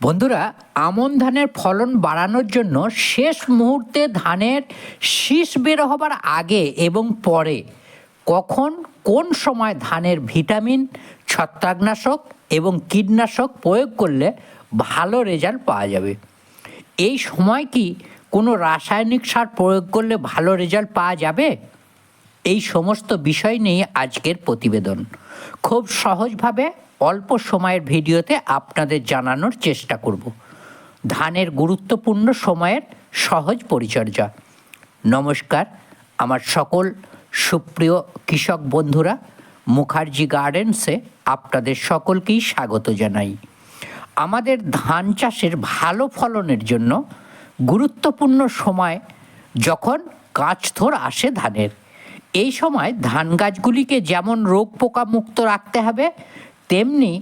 বন্ধুরা, আমন ধানের ফলন বাড়ানোর জন্য শেষ মুহূর্তে ধানের শীষ বের হবার আগে এবং পরে কখন, কোন সময় ধানের ভিটামিন, ছত্রাকনাশক এবং কীটনাশক প্রয়োগ করলে ভালো রেজাল্ট পাওয়া যাবে? এই সময় কি কোনো রাসায়নিক সার প্রয়োগ করলে ভালো রেজাল্ট পাওয়া যাবে? এই সমস্ত বিষয় নিয়ে আজকের প্রতিবেদন। খুব সহজভাবে অল্প সময়ের ভিডিওতে আপনাদের জানানোর চেষ্টা করব। ধানের গুরুত্বপূর্ণ সময়ের সহজ পরিচর্যা। নমস্কার, আমার সকল সুপ্রিয় কৃষক বন্ধুরা, মুখার্জি গার্ডেন্সে আপনাদের সকলকেই স্বাগত জানাই। আমাদের ধান চাষের ভালো ফলনের জন্য গুরুত্বপূর্ণ সময় যখন গাছথোর আসে ধানের। এই সময় ধান গাছগুলিকে যেমন রোগ পোকা মুক্ত রাখতে হবে তেমনি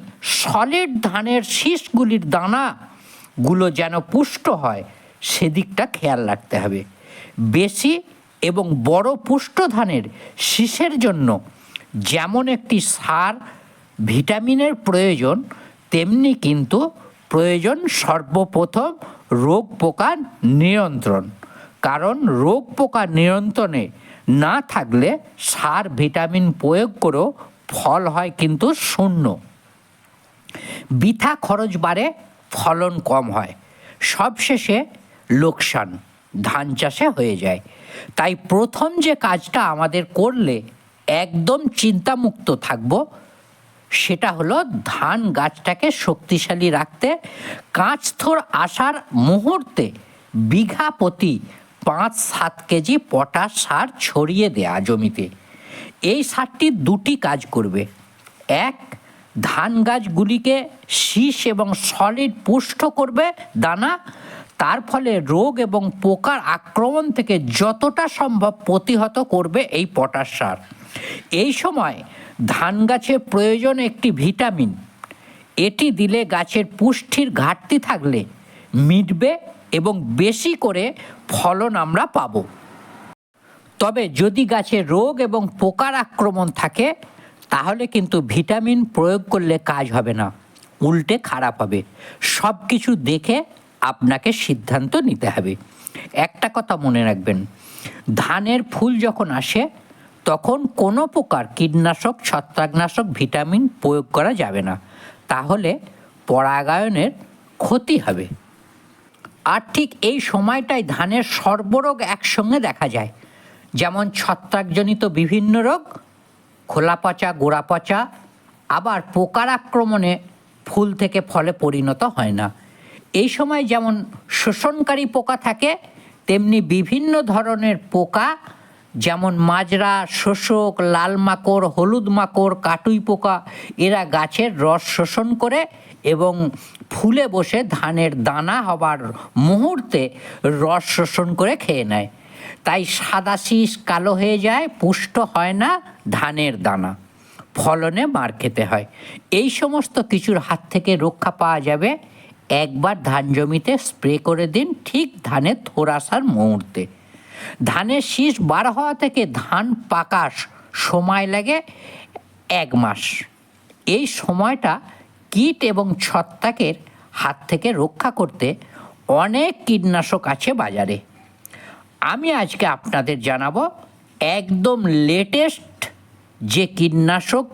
সলিড ধানের শীষগুলির দানাগুলো যেন পুষ্ট হয়, সেদিকটা খেয়াল রাখতে হবে। বেশি এবং বড় পুষ্ট ধানের শীষের জন্য যেমন একটি সার ভিটামিনের প্রয়োজন, তেমনি কিন্তু প্রয়োজন সর্বপ্রথম রোগ পোকা নিয়ন্ত্রণ। কারণ রোগ পোকা নিয়ন্ত্রণে না থাকলে সার, ভিটামিন প্রয়োগ করেও ফল হয় কিন্তু শূন্য। বৃথা খরচ বাড়ে, ফলন কম হয়। সবশেষে লোকসান, ধান চাষে হয়ে যায়। তাই প্রথম যে কাজটা আমাদের করলে একদম চিন্তামুক্ত থাকব, সেটা হলো ধান গাছটাকে শক্তিশালী রাখতে কাঁচথোর আসার মুহূর্তে বিঘা প্রতি পাঁচ সাত কেজি পটাশ সার ছড়িয়ে দেয়া জমিতে। এই সারটি দুটি কাজ করবে। এক, ধান গাছগুলিকে শীষ এবং সলিড পুষ্ট করবে দানা। তার ফলে রোগ এবং পোকার আক্রমণ থেকে যতটা সম্ভব প্রতিহত করবে এই পটাশ সার। এই সময় ধান গাছের প্রয়োজন একটি ভিটামিন। এটি দিলে গাছের পুষ্টির ঘাটতি থাকলে মিটবে এবং বেশি করে ফলন আমরা পাবো। তবে যদি গাছে রোগ এবং পোকার আক্রমণ থাকে, তাহলে কিন্তু ভিটামিন প্রয়োগ করলে কাজ হবে না, উল্টে খারাপ হবে। সব কিছু দেখে আপনাকে সিদ্ধান্ত নিতে হবে। একটা কথা মনে রাখবেন, ধানের ফুল যখন আসে, তখন কোনো প্রকার কীটনাশক, ছত্রাকনাশক, ভিটামিন প্রয়োগ করা যাবে না। তাহলে পরাগায়নের ক্ষতি হবে। আর ঠিক এই সময়টাই ধানের সর্বরোগ একসঙ্গে দেখা যায়। যেমন ছত্রাকজনিত বিভিন্ন রোগ খোলা পচা গোড়া পচা আবার পোকার আক্রমণে ফুল থেকে ফলে পরিণত হয় না। এই সময় যেমন শোষণকারী পোকা থাকে, তেমনি বিভিন্ন ধরনের পোকা, যেমন মাজরা, শোষক, লাল মাকড়, হলুদ মাকড়, কাটুই পোকা, এরা গাছের রস শোষণ করে এবং ফুলে বসে ধানের দানা হবার মুহূর্তে রস শোষণ করে খেয়ে নেয়। তাই সাদা শীষ কালো হয়ে যায়, পুষ্ট হয় না, ধানের দানা। ফলনে মার খেতে হয়। এই সমস্ত কিছুর হাত থেকে রক্ষা পাওয়া যাবে। একবার ধান জমিতে স্প্রে করে দিন, ঠিক ধানের থোর আসার মুহূর্তে। ধানের শীষ বার হওয়া থেকে ধান পাকা সময় লাগে এক মাস। এই সময়টা কীট এবং ছত্রাকের হাত থেকে রক্ষা করতে অনেক কীটনাশক আছে বাজারে। আমি আজকে আপনাদের জানাব একদম লেটেস্ট যে কীটনাশক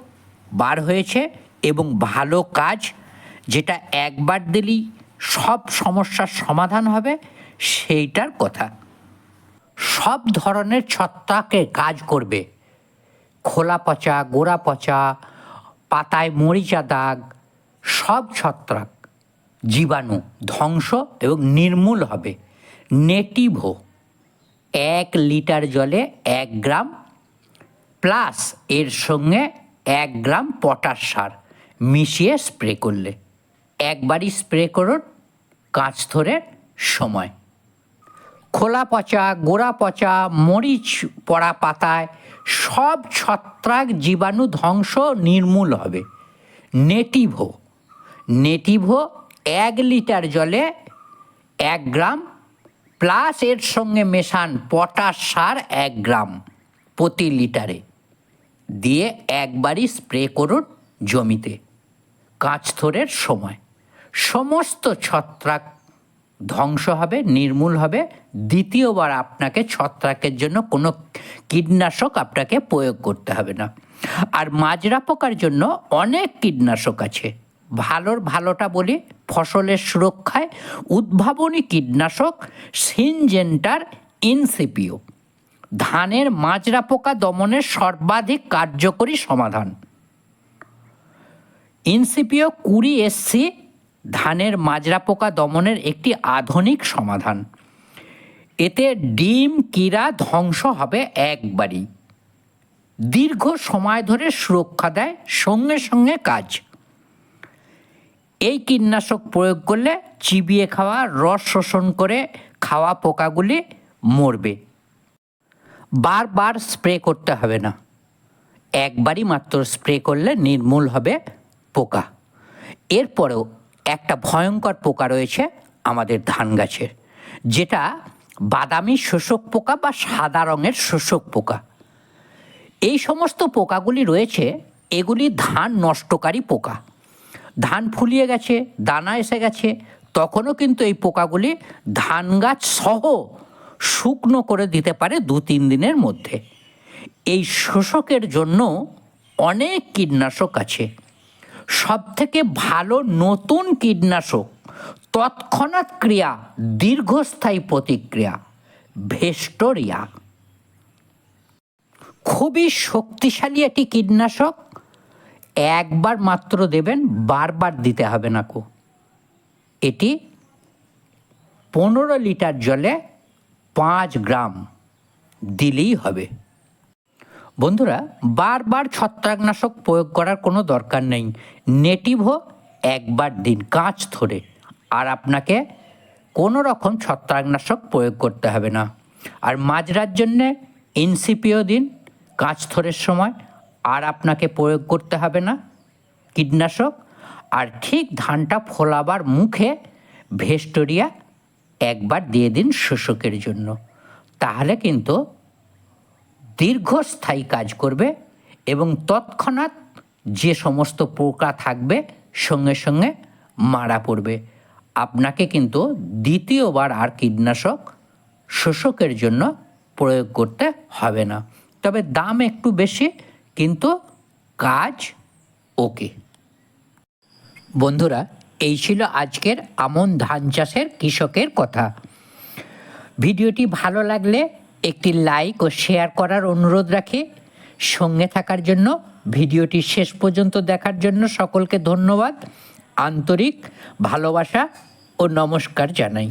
বার হয়েছে এবং ভালো কাজ, যেটা একবার দিলেই সব সমস্যার সমাধান হবে, সেইটার কথা। সব ধরনের ছত্রাকে কাজ করবে। খোলা পচা, গোড়া পচা, পাতায় মরিচা দাগ, সব ছত্রাক জীবাণু ধ্বংস এবং নির্মূল হবে। নেটিভো। এক লিটার জলে এক গ্রাম, প্লাস এর সঙ্গে এক গ্রাম পটাশ সার মিশিয়ে স্প্রে করলে। একবারই স্প্রে করুন, কাঁচ ধরে সময়। খোলা পচা, গোড়া পচা, মরিচ পড়া পাতায় সব ছত্রাক জীবাণু ধ্বংস নির্মূল হবে। নেটিভো নেটিভো এক লিটার জলে এক গ্রাম প্লাস এর সঙ্গে মেশান পটাশ সার এক গ্রাম প্রতি লিটারে। দিয়ে একবারই স্প্রে করুন জমিতে। কাঁচথোরের সময়। সমস্ত ছত্রাক ধ্বংস হবে, নির্মূল হবে। দ্বিতীয়বার আপনাকে ছত্রাকের জন্য কোনো কীটনাশক আপনাকে প্রয়োগ করতে হবে না। আর মাজরা পোকার জন্য অনেক কীটনাশক আছে। ভালোর ভালোটা বলি, ফসলের সুরক্ষায় উদ্ভাবনী কীটনাশক সিনজেন্টার ইনসিপিও। ধানের মাজরা পোকা দমনের সর্বাধিক কার্যকরী সমাধান। ইনসিপিও কুড়ি এসসি ধানের মাজরা পোকা দমনের একটি আধুনিক সমাধান। এতে ডিম কীরা ধ্বংস হবে একবারই। দীর্ঘ সময় ধরে সুরক্ষা দেয় সঙ্গে সঙ্গে কাজ। এই কীটনাশক প্রয়োগ করলে চিবিয়ে খাওয়া, রস শোষণ করে খাওয়া পোকাগুলি মরবে। বারবার স্প্রে করতে হবে না। একবারই মাত্র স্প্রে করলে নির্মূল হবে পোকা। এরপরেও একটা ভয়ঙ্কর পোকা রয়েছে আমাদের ধান গাছের, যেটা বাদামি শোষক পোকা বা সাদা রঙের শোষক পোকা। এই সমস্ত পোকাগুলি রয়েছে, এগুলি ধান নষ্টকারী পোকা। ধান ফুলিয়ে গেছে, দানা এসে গেছে, তখনও কিন্তু এই পোকাগুলি ধান গাছ সহ শুকনো করে দিতে পারে দু তিন দিনের মধ্যে। এই শোষকের জন্য অনেক কীটনাশক আছে। সব থেকে ভালো নতুন কীটনাশক তৎক্ষণাৎ ক্রিয়া, দীর্ঘস্থায়ী প্রতিক্রিয়া, ভেস্টোরিয়া। খুবই শক্তিশালী একটি কীটনাশক। একবার মাত্র দেবেন, বারবার দিতে হবে না কো। এটি পনেরো লিটার জলে পাঁচ গ্রাম দিলেই হবে। বন্ধুরা, বারবার ছত্রাকনাশক প্রয়োগ করার কোনো দরকার নেই। নেটিভও একবার দিন, কাঁচ ধরে। আর আপনাকে কোনো রকম ছত্রাকনাশক প্রয়োগ করতে হবে না। আর মাজরার জন্যে ইনসিপিও দিন, কাঁচ থরের সময়। আর আপনাকে প্রয়োগ করতে হবে না। কীটনাশক। আর ঠিক ধানটা ফোলাবার মুখে ভেস্টোরিয়া একবার দিয়ে দিন শোষকের জন্য। তাহলে কিন্তু দীর্ঘস্থায়ী কাজ করবে এবং তৎক্ষণাৎ যে সমস্ত পোকা থাকবে সঙ্গে সঙ্গে মারা পড়বে। আপনাকে কিন্তু দ্বিতীয়বার আর কীটনাশক শোষকের জন্য প্রয়োগ করতে হবে না। তবে দাম একটু বেশি কিন্তু কাজ ওকে। বন্ধুরা, এই ছিল আজকের আমন ধান চাষের কৃষকের কথা। ভিডিওটি ভালো লাগলে একটি লাইক ও শেয়ার করার অনুরোধ রাখি। সঙ্গে থাকার জন্য ভিডিওটি শেষ পর্যন্ত দেখার জন্য সকলকে ধন্যবাদ। আন্তরিক ভালোবাসা ও নমস্কার জানাই।